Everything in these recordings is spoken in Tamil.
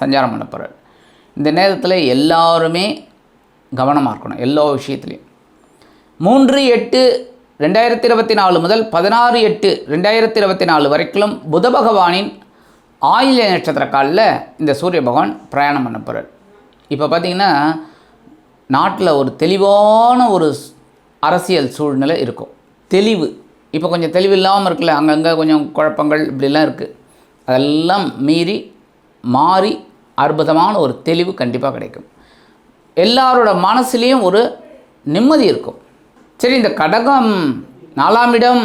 சஞ்சாரம் பண்ண போகிறார் இந்த நேரத்தில் எல்லாருமே கவனமாக இருக்கணும் எல்லா விஷயத்துலையும். மூன்று எட்டு ரெண்டாயிரத்தி இருபத்தி நாலு முதல் பதினாறு எட்டு ரெண்டாயிரத்தி இருபத்தி நாலு வரைக்கும் புத பகவானின் ஆயில்ய நட்சத்திர காலில் இந்த சூரிய பகவான் பிரயாணம் பண்ண போகிறார் இப்போ பார்த்திங்கன்னா நாட்டில் ஒரு தெளிவான ஒரு அரசியல் சூழ்நிலை இருக்கும். தெளிவு. இப்போ கொஞ்சம் தெளிவு இல்லாமல் இருக்குல்ல அங்கங்கே கொஞ்சம் குழப்பங்கள் இப்படிலாம் இருக்குது அதெல்லாம் மீறி மாறி அற்புதமான ஒரு தெளிவு கண்டிப்பாக கிடைக்கும். எல்லாரோட மனசுலேயும் ஒரு நிம்மதி இருக்கும். சரி இந்த கடகம் நாலாம் இடம்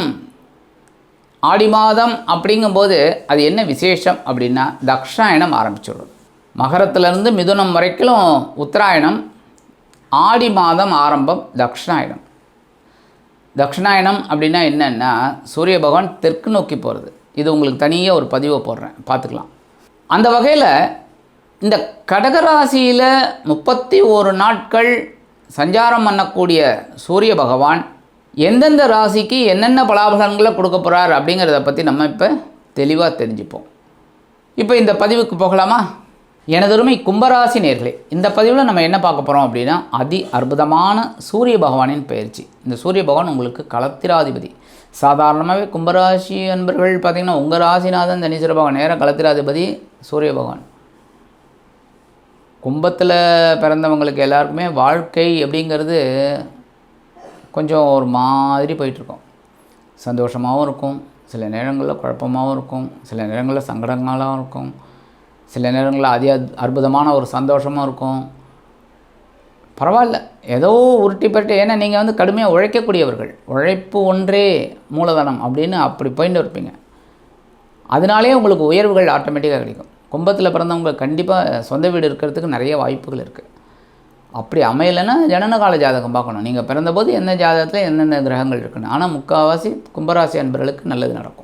ஆடி மாதம் அப்படிங்கும்போது அது என்ன விசேஷம் அப்படின்னா தக்ஷாயணம் ஆரம்பிச்சிடும் மகரத்துலேருந்து மிதுனம் வரைக்கும் உத்தராயணம் ஆடி மாதம் ஆரம்பம் தக்ஷாயணம். தக்ஷணாயணம் அப்படின்னா என்னென்னா சூரிய பகவான் தெற்கு நோக்கி போகிறது இது உங்களுக்கு தனியாக ஒரு பதிவை போடுறேன். பார்த்துக்கலாம். அந்த வகையில் இந்த கடகராசியில் முப்பத்தி ஒரு நாட்கள் சஞ்சாரம் பண்ணக்கூடிய சூரிய பகவான் எந்தெந்த ராசிக்கு என்னென்ன பலாபலன்களை கொடுக்க போகிறார் அப்படிங்கிறத பற்றி நம்ம இப்போ தெளிவாக தெரிஞ்சுப்போம். இப்போ இந்த பதிவுக்கு போகலாமா? எனதொருமை கும்பராசி நேர்களே இந்த பதிவில் நம்ம என்ன பார்க்க போகிறோம் அப்படின்னா அதி அற்புதமான சூரிய பகவானின் பயிற்சி. இந்த சூரிய பகவான் உங்களுக்கு களத்திராதிபதி. சாதாரணமாகவே கும்பராசி அன்பர்கள் பார்த்திங்கன்னா உங்கள் ராசிநாதன் தனீஸ்வர பகவான் நேரம் களத்திராதிபதி சூரிய பகவான். கும்பத்தில் பிறந்தவங்களுக்கு எல்லாருக்குமே வாழ்க்கை அப்படிங்கிறது கொஞ்சம் ஒரு மாதிரி போயிட்டுருக்கும். சந்தோஷமாகவும் இருக்கும். சில நேரங்களில் குழப்பமாகவும் இருக்கும். சில நேரங்களில் சங்கடங்களாகவும் இருக்கும். சில நேரங்களில் அதி அற்புதமான ஒரு சந்தோஷமும் இருக்கும். பரவாயில்ல. ஏதோ உருட்டி பட்டு ஏன்னா நீங்கள் வந்து கடுமையாக உழைக்கக்கூடியவர்கள். உழைப்பு ஒன்றே மூலதனம் அப்படின்னு அப்படி போயின்னு இருப்பீங்க. அதனாலே உங்களுக்கு உயர்வுகள் ஆட்டோமேட்டிக்காக கிடைக்கும். கும்பத்தில் பிறந்தவங்க கண்டிப்பாக சொந்த வீடு இருக்கிறதுக்கு நிறைய வாய்ப்புகள் இருக்குது அப்படி அமையலைன்னா ஜனன கால ஜாதகம் பார்க்கணும். நீங்கள் பிறந்தபோது என்ன ஜாதகத்தில் என்னென்ன கிரகங்கள் இருக்குன்னு. ஆனால் முக்கால்வாசி கும்பராசி அன்பர்களுக்கு நல்லது நடக்கும்.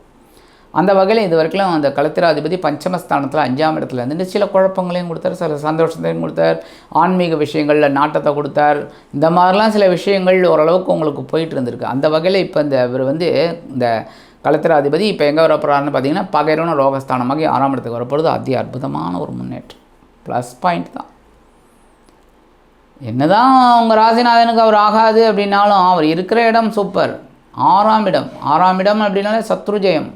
அந்த வகையில் இது வரைக்கும் அந்த களத்திராதிபதி பஞ்சமஸ்தானத்தில் அஞ்சாம் இடத்துல இருந்துட்டு சில குழப்பங்களையும் கொடுத்தார் சில சந்தோஷத்தையும் கொடுத்தார் ஆன்மீக விஷயங்களில் நாட்டத்தை கொடுத்தார். இந்த மாதிரிலாம் சில விஷயங்கள் ஓரளவுக்கு உங்களுக்கு போயிட்டு இருந்திருக்கு. அந்த வகையில் இப்போ இந்த இவர் வந்து இந்த கலத்திராதிபதி இப்போ எங்கே வரப்போகிறாருன்னு பார்த்தீங்கன்னா பகைரோன ரோகஸ்தானமாக ஆறாம் இடத்துக்கு வரப்போகிறது அதி அற்புதமான ஒரு முன்னேற்றம். ப்ளஸ் பாயிண்ட் தான். என்னதான் உங்கள் ராசிநாதனுக்கு அவர் ஆகாது அப்படின்னாலும் அவர் இருக்கிற இடம் சூப்பர் ஆறாம் இடம். ஆறாம் இடம் அப்படின்னாலே சத்ருஜயம்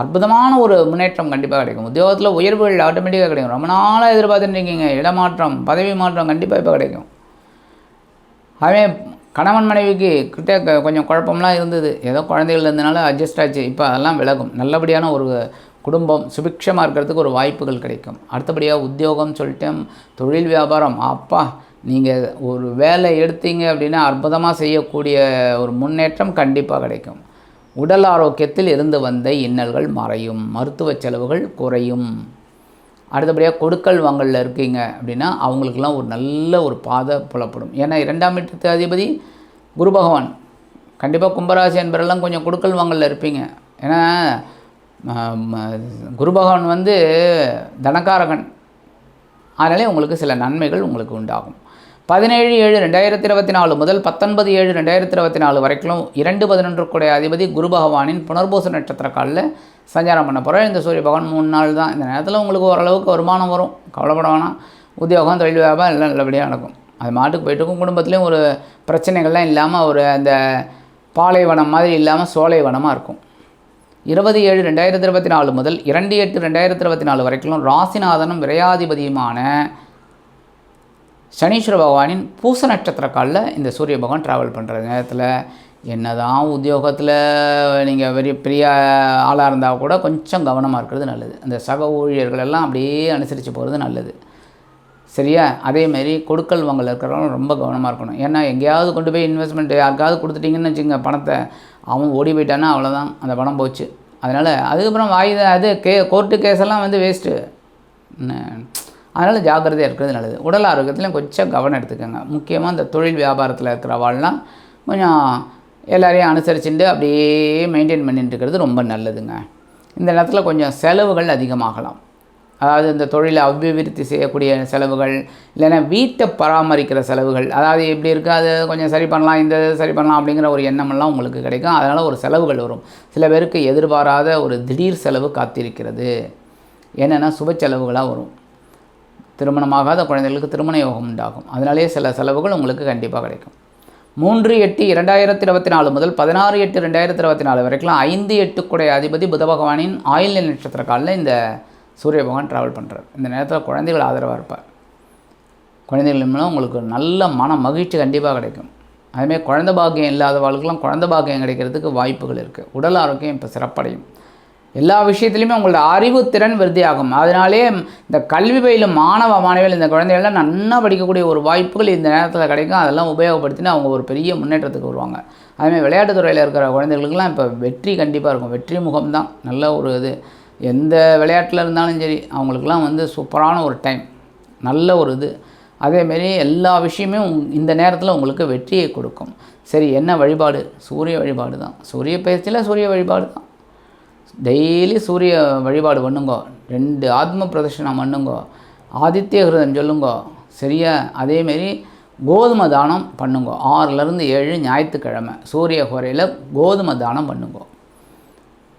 அற்புதமான ஒரு முன்னேற்றம் கண்டிப்பாக கிடைக்கும். உத்தியோகத்தில் உயர்வுகள் ஆட்டோமேட்டிக்காக கிடைக்கும். ரொம்ப நாளாக எதிர்பார்த்துட்டு இருக்கீங்க. இடமாற்றம் பதவி மாற்றம் கண்டிப்பாக இப்போ கிடைக்கும். அதே கணவன் மனைவிக்கு கிட்ட கொஞ்சம் குழப்பம்லாம் இருந்தது. ஏதோ குழந்தைகள் இருந்தனால அட்ஜஸ்ட் ஆச்சு. இப்போ அதெல்லாம் விலகும். நல்லபடியான ஒரு குடும்பம் சுபிக்ஷமாக இருக்கிறதுக்கு ஒரு வாய்ப்புகள் கிடைக்கும். அடுத்தபடியாக உத்தியோகம் சொல்லிட்டேன் தொழில் வியாபாரம். அப்பா நீங்கள் ஒரு வேலை எடுத்தீங்க அப்படின்னா அற்புதமாக செய்யக்கூடிய ஒரு முன்னேற்றம் கண்டிப்பாக கிடைக்கும். உடல் ஆரோக்கியத்தில் இருந்து வந்த இன்னல்கள் மறையும். மருத்துவ செலவுகள் குறையும். அடுத்தபடியாக கொடுக்கல் வாங்கலில் இருக்கீங்க அப்படின்னா அவங்களுக்கெல்லாம் ஒரு நல்ல ஒரு பாதை புலப்படும். ஏன்னா இரண்டாம் வீட்டு அதிபதி குரு பகவான். கண்டிப்பாக கும்பராசி என்பரெல்லாம் கொஞ்சம் கொடுக்கல் வாங்கலில் இருப்பீங்க. ஏன்னா குரு பகவான் வந்து தனக்காரகன் அதனாலே உங்களுக்கு சில நன்மைகள் உங்களுக்கு உண்டாகும். பதினேழு ஏழு ரெண்டாயிரத்தி இருபத்தி நாலு முதல் பத்தொன்பது ஏழு ரெண்டாயிரத்தி இருபத்தி நாலு வரைக்கும் இரண்டு பதினொன்று கூடிய அதிபதி குரு பகவானின் புனர்பூச நட்சத்திர காலில் சஞ்சாரம் பண்ண போகிறோம் இந்த சூரிய பகவான் மூணு நாள் தான். இந்த நேரத்தில் உங்களுக்கு ஓரளவுக்கு வருமானம் வரும். கவலைப்பட வேணாம். உத்தியோகம் தொழில் வியாபாரம் எல்லாம் நல்லபடியாக நடக்கும். அது மாட்டுக்கு போயிட்டுருக்கும் குடும்பத்துலேயும் ஒரு பிரச்சனைகள்லாம் இல்லாமல் ஒரு அந்த பாலைவனம் மாதிரி இல்லாமல் சோலைவனமாக இருக்கும். இருபது ஏழு ரெண்டாயிரத்தி இருபத்தி நாலு முதல் இரண்டு எட்டு ரெண்டாயிரத்தி இருபத்தி நாலு வரைக்கும் ராசிநாதனும் விரையாதிபதியுமான சனீஸ்வர பகவானின் பூச நட்சத்திர காலில் இந்த சூரிய பகவான் ட்ராவல் பண்ணுற நேரத்தில் என்னதான் உத்தியோகத்தில் நீங்கள் பெரிய பெரிய ஆளாக இருந்தால் கூட கொஞ்சம் கவனமாக இருக்கிறது நல்லது. அந்த சக ஊழியர்கள் எல்லாம் அப்படியே அனுசரித்து போகிறது நல்லது. சரியா? அதேமாரி கொடுக்கல் வாங்கல் இருக்கிறவங்க ரொம்ப கவனமாக இருக்கணும். ஏன்னா எங்கேயாவது கொண்டு போய் இன்வெஸ்ட்மெண்ட் யாருக்காவது கொடுத்துட்டிங்கன்னு வச்சுங்க பணத்தை அவன் ஓடி போயிட்டான்னா அவ்வளோதான் அந்த பணம் போச்சு. அதனால் அதுக்கப்புறம் வாயுத அது கே கோர்ட்டு கேஸெல்லாம் வந்து வேஸ்ட்டு அதனால் ஜாக்கிரதையாக இருக்கிறது நல்லது. உடல் ஆரோக்கியத்துலையும் கொஞ்சம் கவனம் எடுத்துக்கோங்க. முக்கியமாக இந்த தொழில் வியாபாரத்தில் இருக்கிறவாள்லாம் கொஞ்சம் எல்லாரையும் அனுசரிச்சுட்டு அப்படியே மெயின்டைன் பண்ணிட்டு இருக்கிறது ரொம்ப நல்லதுங்க. இந்த நேரத்தில் கொஞ்சம் செலவுகள் அதிகமாகலாம். அதாவது இந்த தொழிலை அபிவிருத்தி செய்யக்கூடிய செலவுகள் இல்லைன்னா வீட்டை பராமரிக்கிற செலவுகள் அதாவது எப்படி இருக்குது அது கொஞ்சம் சரி பண்ணலாம் இந்த இது சரி பண்ணலாம் அப்படிங்கிற ஒரு எண்ணமெல்லாம் உங்களுக்கு கிடைக்கும். அதனால் ஒரு செலவுகள் வரும். சில பேருக்கு எதிர்பாராத ஒரு திடீர் செலவு காத்திருக்கிறது. என்னென்னா சுப செலவுகளாக வரும். திருமணமாகாத குழந்தைகளுக்கு திருமண யோகம் உண்டாகும். அதனாலேயே சில செலவுகள் உங்களுக்கு கண்டிப்பாக கிடைக்கும். மூன்று எட்டு இரண்டாயிரத்தி இருபத்தி நாலு முதல் பதினாறு எட்டு ரெண்டாயிரத்தி இருபத்தி நாலு வரைக்கும் ஐந்து எட்டுக்குடைய அதிபதி புத பகவானின் ஆயில் நட்சத்திர காலில் இந்த சூரிய பகவான் ட்ராவல் பண்ணுறார் இந்த நேரத்தில் குழந்தைகள் ஆதரவாக இருப்பார். குழந்தைகள் மூலம் உங்களுக்கு நல்ல மன மகிழ்ச்சி கண்டிப்பாக கிடைக்கும். அதுமாதிரி குழந்தை பாக்கியம் இல்லாதவர்களுக்கெல்லாம் குழந்த பாக்கியம் கிடைக்கிறதுக்கு வாய்ப்புகள் இருக்குது உடல் ஆரோக்கியம் இப்போ சிறப்படையும். எல்லா விஷயத்துலையுமே உங்களோட அறிவுத்திறன் விருத்தியாகும். அதனாலே இந்த கல்வி பயிலும் மாணவ மாணவிகள் இந்த குழந்தைகள்லாம் நன்னா படிக்கக்கூடிய ஒரு வாய்ப்புகள் இந்த நேரத்தில் கிடைக்கும். அதெல்லாம் உபயோகப்படுத்தினா அவங்க ஒரு பெரிய முன்னேற்றத்துக்கு வருவாங்க. அதுமாதிரி விளையாட்டுத் துறையில் இருக்கிற குழந்தைகளுக்கெல்லாம் இப்போ வெற்றி கண்டிப்பாக இருக்கும். வெற்றி முகம்தான் நல்ல ஒரு இது. எந்த விளையாட்டில் இருந்தாலும் சரி அவங்களுக்கெல்லாம் வந்து சூப்பரான ஒரு டைம். நல்ல ஒரு இது. அதேமாரி எல்லா விஷயமே உங்- இந்த நேரத்தில் உங்களுக்கு வெற்றியை கொடுக்கும். சரி என்ன வழிபாடு? சூரிய வழிபாடு தான். சூரிய பயிற்சியில் சூரிய வழிபாடு தான். டெய்லி சூரிய வழிபாடு பண்ணுங்கோ. ரெண்டு ஆத்ம பிரதர்ஷனம் பண்ணுங்கோ. ஆதித்ய ஹிருதம் சொல்லுங்கோ. சரியா? அதேமாரி கோதுமை தானம் பண்ணுங்கோ. ஆறுலேருந்து ஏழு ஞாயிற்றுக்கிழமை சூரிய குறையில் கோதுமை தானம் பண்ணுங்கோ.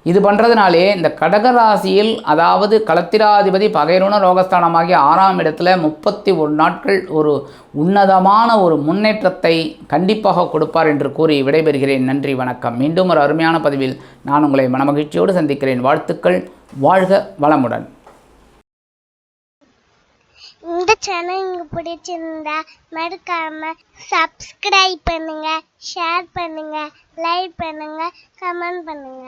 இது பண்ணுறதுனாலே இந்த கடகராசியில் அதாவது களத்திராதிபதி பகைருண ரோகஸ்தானமாகிய ஆறாம் இடத்துல முப்பத்தி ஒரு நாட்கள் ஒரு உன்னதமான ஒரு முன்னேற்றத்தை கண்டிப்பாக கொடுப்பார் என்று கூறி விடைபெறுகிறேன். நன்றி வணக்கம். மீண்டும் ஒரு அருமையான பதிவில் நான் உங்களை மனமகிழ்ச்சியோடு சந்திக்கிறேன். வாழ்த்துக்கள் வாழ்க வளமுடன். இந்த சேனல் உங்களுக்கு பிடிச்சிருந்தா மறக்காம சப்ஸ்கிரைப் பண்ணுங்க ஷேர் பண்ணுங்க லைக் பண்ணுங்க கமெண்ட் பண்ணுங்க.